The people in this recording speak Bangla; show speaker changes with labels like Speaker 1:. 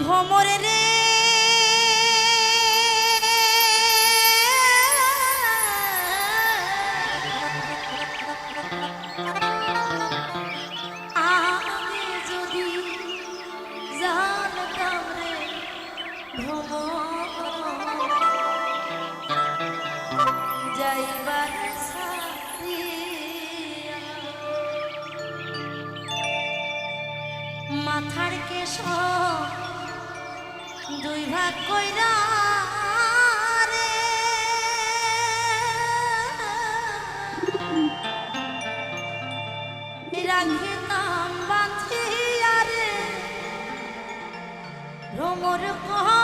Speaker 1: ভ্রমর রে। মাথার কেশ দুই ভাগ কইরা রে। রাখিতাম বাঁধিয়া রে। ভ্রমর কহ